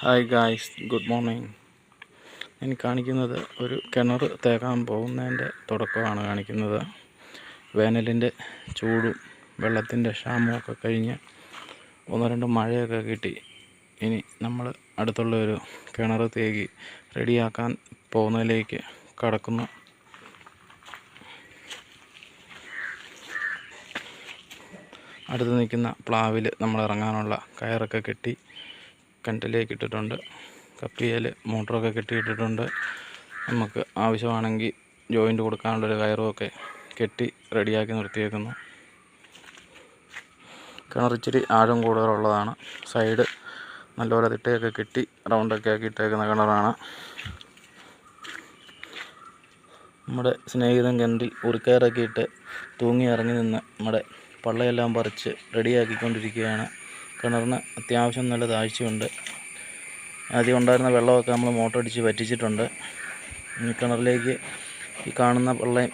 Hi guys good morning ഞാൻ കാണിക്കുന്നത് ഒരു കിണർ തേക്കാൻ പോകുന്നതിന്റെ തുടക്കമാണ് കാണിക്കുന്നത്. വേനലിന്റെ ചൂടും വെള്ളത്തിന്റെ ക്ഷാമമൊക്കെ കഴിഞ്ഞ് ഒന്ന് രണ്ട് മഴയൊക്കെ കിട്ടി. ഇനി നമ്മൾ അടുത്തുള്ള ഒരു കിണർ തേകി റെഡിയാക്കാൻ പോകുന്നതിലേക്ക് കടക്കുന്നു. അടുത്ത് നിൽക്കുന്ന പ്ലാവിൽ നമ്മൾ ഇറങ്ങാനുള്ള കയറൊക്കെ കെട്ടി. കിണറ്റിലേക്ക് ഇട്ടിട്ടുണ്ട്. കപ്പിയിൽ മോട്ടറൊക്കെ കെട്ടിയിട്ടിട്ടുണ്ട്. നമുക്ക് ആവശ്യമാണെങ്കിൽ ജോയിന്റ് കൊടുക്കാനുള്ളൊരു കയറുമൊക്കെ കെട്ടി റെഡിയാക്കി നിർത്തിയേക്കുന്നു. കിണറിച്ചിരി ആഴം കൂടുതലുള്ളതാണ്. സൈഡ് നല്ലപോലെ തിട്ടയൊക്കെ കെട്ടി റൗണ്ടൊക്കെ ആക്കി ഇട്ടേക്കുന്ന കിണറാണ്. നമ്മുടെ സ്നേഹിതൻ കിണറിൽ ഉറിക്കയറൊക്കെ ഇട്ട് തൂങ്ങി ഇറങ്ങി നിന്ന് നമ്മുടെ പള്ളയെല്ലാം പറിച്ച് റെഡിയാക്കിക്കൊണ്ടിരിക്കുകയാണ്. കിണറിന് അത്യാവശ്യം നല്ല താഴ്ചയുണ്ട്. ആദ്യം ഉണ്ടായിരുന്ന വെള്ളമൊക്കെ നമ്മൾ മോട്ടർ അടിച്ച് പറ്റിച്ചിട്ടുണ്ട് ഈ കിണറിലേക്ക് ഈ കാണുന്ന വെള്ളയും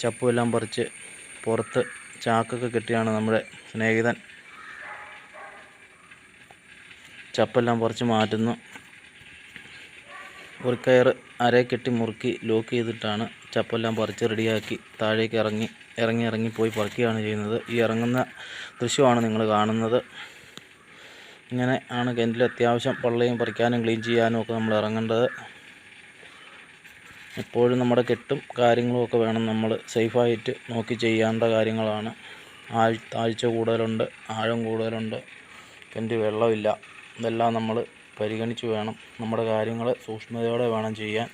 ചപ്പും എല്ലാം പറിച്ച് പുറത്ത് ചാക്കൊക്കെ കെട്ടിയാണ് നമ്മുടെ സ്നേഹിതൻ. ചപ്പെല്ലാം പറിച്ച് മാറ്റുന്നു. ഒരു കയർ കെട്ടി മുറുക്കി ലോക്ക് ചെയ്തിട്ടാണ് ചപ്പെല്ലാം പറിച്ച് റെഡിയാക്കി താഴേക്ക് ഇറങ്ങി ഇറങ്ങി ഇറങ്ങി പോയി പറിക്കുകയാണ് ചെയ്യുന്നത്. ഈ ഇറങ്ങുന്ന ദൃശ്യമാണ് നിങ്ങൾ കാണുന്നത്. ഇങ്ങനെ ആണ് കിണറ്റിൽ അത്യാവശ്യം പള്ളയും പറിക്കാനും ക്ലീൻ ചെയ്യാനും ഒക്കെ നമ്മൾ ഇറങ്ങേണ്ടത്. എപ്പോഴും നമ്മുടെ കെട്ടും കാര്യങ്ങളും ഒക്കെ വേണം നമ്മൾ സേഫായിട്ട് നോക്കി ചെയ്യേണ്ട കാര്യങ്ങളാണ്. ആഴ് താഴ്ച കൂടുതലുണ്ട് ആഴം കൂടുതലുണ്ട് കിണറ്റിൽ വെള്ളമില്ല. ഇതെല്ലാം നമ്മൾ പരിഗണിച്ച് വേണം നമ്മുടെ കാര്യങ്ങൾ സൂക്ഷ്മതയോടെ വേണം ചെയ്യാൻ.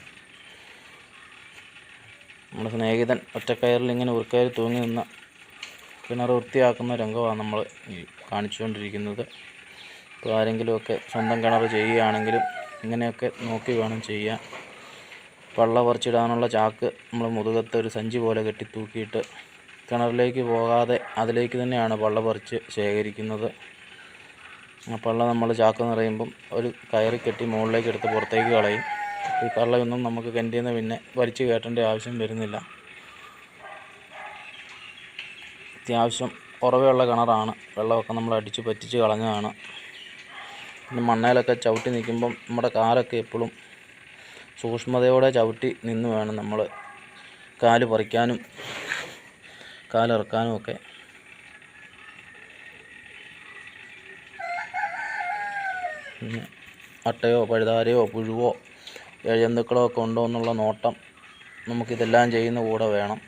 നമ്മുടെ സ്നേഹിതൻ ഒറ്റക്കയറിൽ ഇങ്ങനെ ഉരുക്കയർ തൂങ്ങി നിന്ന കിണർ വൃത്തിയാക്കുന്ന രംഗമാണ് നമ്മൾ കാണിച്ചുകൊണ്ടിരിക്കുന്നത്. ഇപ്പോൾ ആരെങ്കിലുമൊക്കെ സ്വന്തം കിണർ ചെയ്യുകയാണെങ്കിലും ഇങ്ങനെയൊക്കെ നോക്കി വേണം ചെയ്യാൻ പള്ള പറിച്ചിടാനുള്ള ചാക്ക് നമ്മൾ മുതുകത്ത് ഒരു സഞ്ചി പോലെ കെട്ടി തൂക്കിയിട്ട് കിണറിലേക്ക് പോകാതെ അതിലേക്ക് തന്നെയാണ് പള്ള പറിച്ച് ശേഖരിക്കുന്നത്. ആ പള്ള നമ്മൾ ചാക്ക് നിറയുമ്പം ഒരു കയറി കെട്ടി മുകളിലേക്ക് എടുത്ത് പുറത്തേക്ക് കളയും. ഈ കള്ളയൊന്നും നമുക്ക് കിണറ്റിൽ നിന്ന് പിന്നെ വലിച്ചു കയറ്റേണ്ട ആവശ്യം വരുന്നില്ല. അത്യാവശ്യം ഉറവയുള്ള കിണറാണ്. വെള്ളമൊക്കെ നമ്മൾ അടിച്ച് പറ്റിച്ച് കളഞ്ഞതാണ്. മണ്ണയിലൊക്കെ ചവിട്ടി നിൽക്കുമ്പം നമ്മുടെ കാലൊക്കെ എപ്പോഴും സൂക്ഷ്മതയോടെ ചവിട്ടി നിന്ന് വേണം നമ്മൾ കാൽ പറിക്കാനും കാലിറക്കാനും ഒക്കെ. പിന്നെ അട്ടയോ പഴുതാരയോ പുഴുവോ ഇഴജന്തുക്കളോ ഒക്കെ ഉണ്ടോ എന്നുള്ള നോട്ടം നമുക്കിതെല്ലാം ചെയ്യുന്ന കൂടെ വേണം.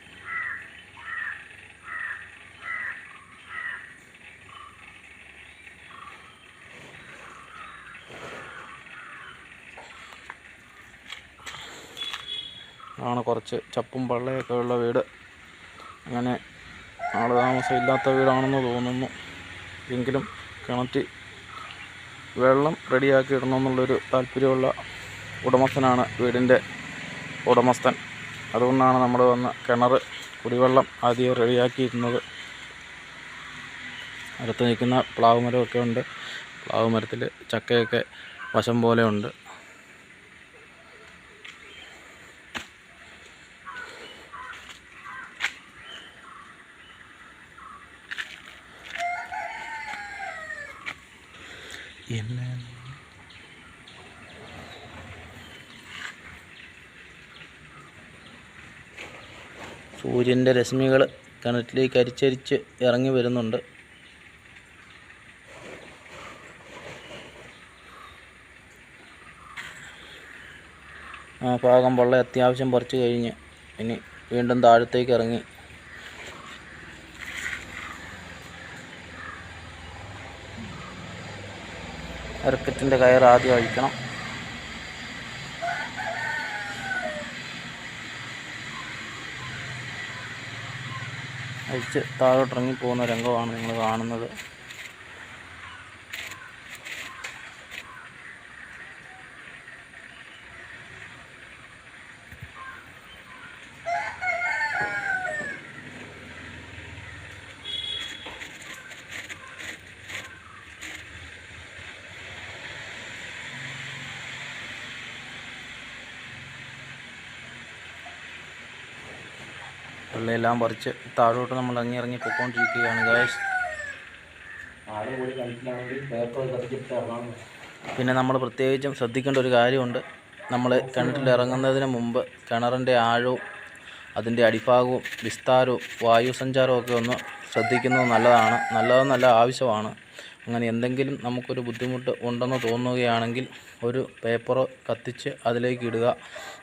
ആണ് കുറച്ച് ചപ്പും പള്ളയൊക്കെ ഉള്ള വീട്. അങ്ങനെ ആൾ താമസം ഇല്ലാത്ത വീടാണെന്ന് തോന്നുന്നു. എങ്കിലും കിണറ്റി വെള്ളം റെഡിയാക്കി ഇടണമെന്നുള്ളൊരു താല്പര്യമുള്ള ഉടമസ്ഥനാണ് വീടിന്റെ ഉടമസ്ഥൻ. അതുകൊണ്ടാണ് നമ്മൾ വന്ന് കിണർ കുടിവെള്ളം ആദ്യം റെഡിയാക്കിയിരുന്നത്. അടുത്ത് നിൽക്കുന്ന പ്ലാവ് മരമൊക്കെ ഉണ്ട്. പ്ലാവ് മരത്തിൽ ചക്കയൊക്കെ വശം പോലെ ഉണ്ട്. എന്നെ സൂര്യന്റെ രശ്മികൾ കിണറ്റിലേക്ക് അരിച്ചരിച്ച് ഇറങ്ങി വരുന്നുണ്ട്. ആ ഭാഗം വെള്ളം അത്യാവശ്യം പറിച്ച് കഴിഞ്ഞ് ഇനി വീണ്ടും താഴത്തേക്ക് ഇറങ്ങി അരക്കറ്റിന്റെ കയർ ആദ്യം അഴിക്കണം. അഴിച്ച് താഴോട്ടിറങ്ങി പോകുന്ന രംഗമാണ് നിങ്ങൾ കാണുന്നത്. വെള്ളയെല്ലാം പറിച്ച് താഴോട്ട് നമ്മൾ ഇറങ്ങി ഇറങ്ങി പൊയ്ക്കൊണ്ടിരിക്കുകയാണ് ഗായസ് പിന്നെ നമ്മൾ പ്രത്യേകിച്ചും ശ്രദ്ധിക്കേണ്ട ഒരു കാര്യമുണ്ട്. നമ്മൾ കിണറ്റിൽ ഇറങ്ങുന്നതിന് മുമ്പ് കിണറിന്റെ ആഴവും അതിന്റെ അടിഭാഗവും വിസ്താരവും വായു സഞ്ചാരവും ഒക്കെ ഒന്ന് ശ്രദ്ധിക്കുന്നത് നല്ലതാണ്. നല്ലതെന്നല്ല ആവശ്യമാണ്. അങ്ങനെ എന്തെങ്കിലും നമുക്കൊരു ബുദ്ധിമുട്ട് ഉണ്ടെന്ന് തോന്നുകയാണെങ്കിൽ ഒരു പേപ്പർ കത്തിച്ച് അതിലേക്ക് ഇടുക.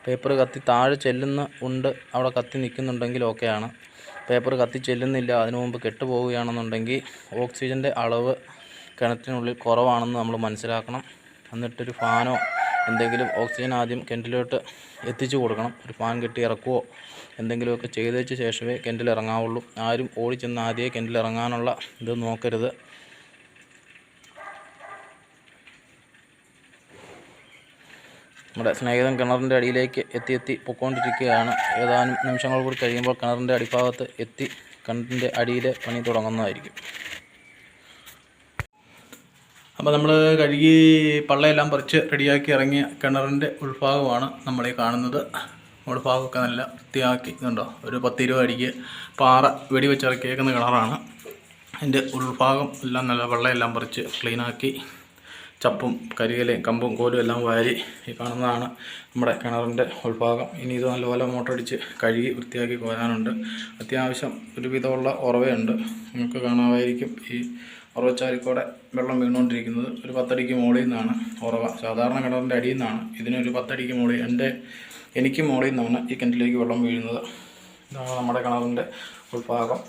പേപ്പർ കത്തി താഴെ ചെല്ലുന്ന ഉണ്ട് അവിടെ കത്തി നിൽക്കുന്നുണ്ടെങ്കിൽ ഓക്കെയാണ് പേപ്പർ കത്തി ചെല്ലുന്നില്ല അതിനു മുമ്പ് കെട്ടുപോവുകയാണെന്നുണ്ടെങ്കിൽ ഓക്സിജന്റെ അളവ് കിണറ്റിനുള്ളിൽ കുറവാണെന്ന് നമ്മൾ മനസ്സിലാക്കണം. എന്നിട്ടൊരു ഫാനോ എന്തെങ്കിലും ഓക്സിജൻ ആദ്യം കിണറ്റിലോട്ട് എത്തിച്ചു കൊടുക്കണം. ഒരു ഫാൻ കെട്ടി ഇറക്കുവോ എന്തെങ്കിലുമൊക്കെ ചെയ്തതിന് ശേഷമേ കിണറ്റിൽ ഇറങ്ങാവുള്ളൂ ആരും ഓടിച്ചെന്ന് ആദ്യമേ കിണറ്റിൽ ഇറങ്ങാനുള്ള ഇത് നോക്കരുത്. നമ്മുടെ സ്നേഹിതൻ കിണറിന്റെ അടിയിലേക്ക് എത്തി എത്തി പൊക്കോണ്ടിരിക്കുകയാണ്. ഏതാനും നിമിഷങ്ങൾ കൂടി കഴിയുമ്പോൾ കിണറിന്റെ അടിഭാഗത്ത് എത്തി കിണറിന്റെ അടിയിലെ പണി തുടങ്ങുന്നതായിരിക്കും. അപ്പോൾ നമ്മൾ കഴുകി പള്ളയെല്ലാം പറിച്ച് റെഡിയാക്കി ഇറങ്ങിയ കിണറിന്റെ ഉൾഭാഗമാണ് നമ്മളീ കാണുന്നത്. ഉൾഭാഗമൊക്കെ നല്ല വൃത്തിയാക്കി ഇതുണ്ടോ? ഒരു പത്ത് ഇരുപത് അടിക്ക് പാറ വെടിവെച്ചിറക്കിയേക്കുന്ന കിണറാണ്. അതിന്റെ ഉൾഭാഗം എല്ലാം നല്ല വെള്ളമെല്ലാം പറിച്ച് ക്ലീനാക്കി ചപ്പും കരികലയും കമ്പും കോലും എല്ലാം വാരി ഈ കാണുന്നതാണ് നമ്മുടെ കിണറിന്റെ ഉൾഭാഗം. ഇനി ഇത് നല്ലപോലെ മോട്ടറടിച്ച് കഴുകി വൃത്തിയാക്കി കോരാനുണ്ട്. അത്യാവശ്യം ഒരുവിധമുള്ള ഉറവയുണ്ട്. നിങ്ങൾക്ക് കാണാമായിരിക്കും ഈ ഉറവച്ചാലിക്കൂടെ വെള്ളം വീണുകൊണ്ടിരിക്കുന്നത്. ഒരു പത്തടിക്ക് മുകളിൽ നിന്നാണ് ഉറവ. സാധാരണ കിണറിന്റെ അടിയിൽ നിന്നാണ്. ഇതിനൊരു പത്തടിക്ക് മുകളിൽ എന്റെ എനിക്ക് മുകളിൽ നിന്നാണ് ഈ കിണറ്റിലേക്ക് വെള്ളം വീഴുന്നത്. ഇതാണ് നമ്മുടെ കിണറിന്റെ ഉൾഭാഗം.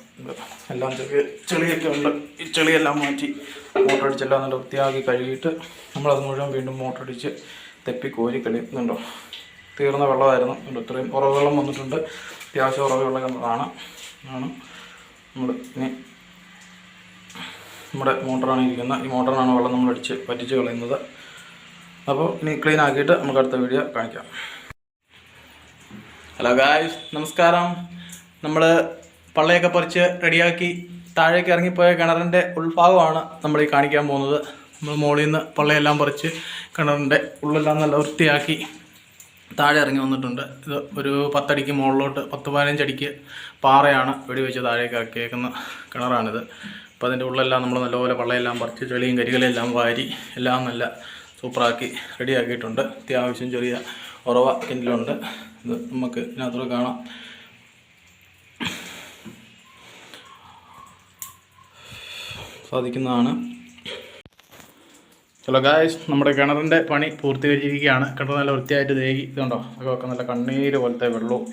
എല്ലാം ചെറിയ ചെളിയൊക്കെ ഉണ്ട്. ഈ ചെളിയെല്ലാം മാറ്റി മോട്ടർ അടിച്ചെല്ലാം നല്ല വൃത്തിയാക്കി കഴുകിയിട്ട് നമ്മളത് മുഴുവൻ വീണ്ടും മോട്ടർ അടിച്ച് തെപ്പി കോരി കളിക്കുന്നുണ്ടോ തീർന്ന വെള്ളമായിരുന്നു. ഇത്രയും ഉറവ് വെള്ളം വന്നിട്ടുണ്ട്. അത്യാവശ്യം ഉറവ് വെള്ളം കിണറാണ് ആണ്. നമ്മൾ ഇനി നമ്മുടെ മോട്ടറാണ് ഇരിക്കുന്നത്. ഈ മോട്ടറിനാണ് വെള്ളം നമ്മൾ അടിച്ച് പറ്റിച്ച് കളയുന്നത്. അപ്പോൾ ഇനി ക്ലീൻ ആക്കിയിട്ട് നമുക്ക് അടുത്ത വീഡിയോ കാണിക്കാം. ഹലോ ഗായ്സ് നമസ്കാരം. നമ്മൾ പള്ളയൊക്കെ പറിച്ച് റെഡിയാക്കി താഴേക്ക് ഇറങ്ങിപ്പോയ കിണറിന്റെ ഉൾഭാഗമാണ് നമ്മൾ ഈ കാണിക്കാൻ പോകുന്നത്. നമ്മൾ മുകളിൽ നിന്ന് പള്ളയെല്ലാം പറിച്ച് കിണറിന്റെ ഉള്ളെല്ലാം നല്ല വൃത്തിയാക്കി താഴെ ഇറങ്ങി വന്നിട്ടുണ്ട്. ഇത് ഒരു പത്തടിക്ക് മുകളിലോട്ട് പത്ത് പതിനഞ്ചടിക്ക് പാറയാണ് വെടിവെച്ച് താഴേക്ക് ആക്കിയേക്കുന്ന കിണറാണിത്. അപ്പോൾ അതിന്റെ ഉള്ളെല്ലാം നമ്മൾ നല്ലപോലെ പള്ളയെല്ലാം പറിച്ച് ചെളിയും കരികളെല്ലാം വാരി എല്ലാം നല്ല സൂപ്പറാക്കി റെഡിയാക്കിയിട്ടുണ്ട്. അത്യാവശ്യം ചെറിയ ഉറവ കിണറ്റിലുണ്ട് ഇത് നമുക്ക് ഇതിനകത്തൂടെ കാണാം. സാധിക്കുന്നതാണ്. ഹലോ ഗായ്സ് നമ്മുടെ കിണറിന്റെ പണി പൂർത്തീകരിച്ചിരിക്കുകയാണ്. കിണർ നല്ല വൃത്തിയായിട്ട് തേകി ഇതുണ്ടോ? അതൊക്കെ നല്ല കണ്ണീര് പോലത്തെ വെള്ളവും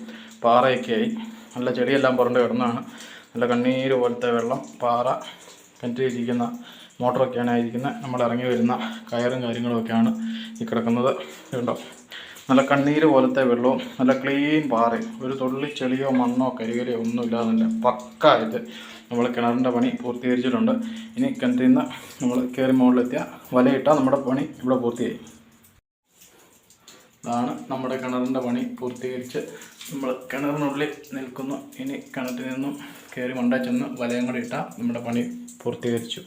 പാറയൊക്കെയായി. നല്ല ചെടിയെല്ലാം പുറണ്ട് കിടന്നാണ്. നല്ല കണ്ണീര് പോലത്തെ വെള്ളം പാറ കിണറ്റിലിരിക്കുന്ന മോട്ടറൊക്കെയാണ് ആയിരിക്കുന്നത്. നമ്മൾ ഇറങ്ങി വരുന്ന കയറും കാര്യങ്ങളുമൊക്കെയാണ് ഈ കിടക്കുന്നത്. ഇതുണ്ടോ? നല്ല കണ്ണീര് പോലത്തെ വെള്ളവും നല്ല ക്ലീൻ പാറയും. ഒരു തുള്ളി ചെളിയോ മണ്ണോ കരികലയോ ഒന്നും ഇല്ലാതെ പക്ക ഇത്. നമ്മൾ കിണറിന്റെ പണി പൂർത്തീകരിച്ചിട്ടുണ്ട്. ഇനി കിണറ്റിൽ നിന്ന് നമ്മൾ കയറി മുകളിലെത്തിയ വലയിട്ടാൽ നമ്മുടെ പണി ഇവിടെ പൂർത്തിയായി. ഇതാണ് നമ്മുടെ കിണറിന്റെ പണി പൂർത്തീകരിച്ച് നമ്മൾ കിണറിനുള്ളിൽ നിൽക്കുന്നു. ഇനി കിണറ്റിൽ നിന്നും കയറി മണ്ട ചെന്ന് വലയും കൂടി ഇട്ടാൽ നമ്മുടെ പണി പൂർത്തീകരിച്ചു.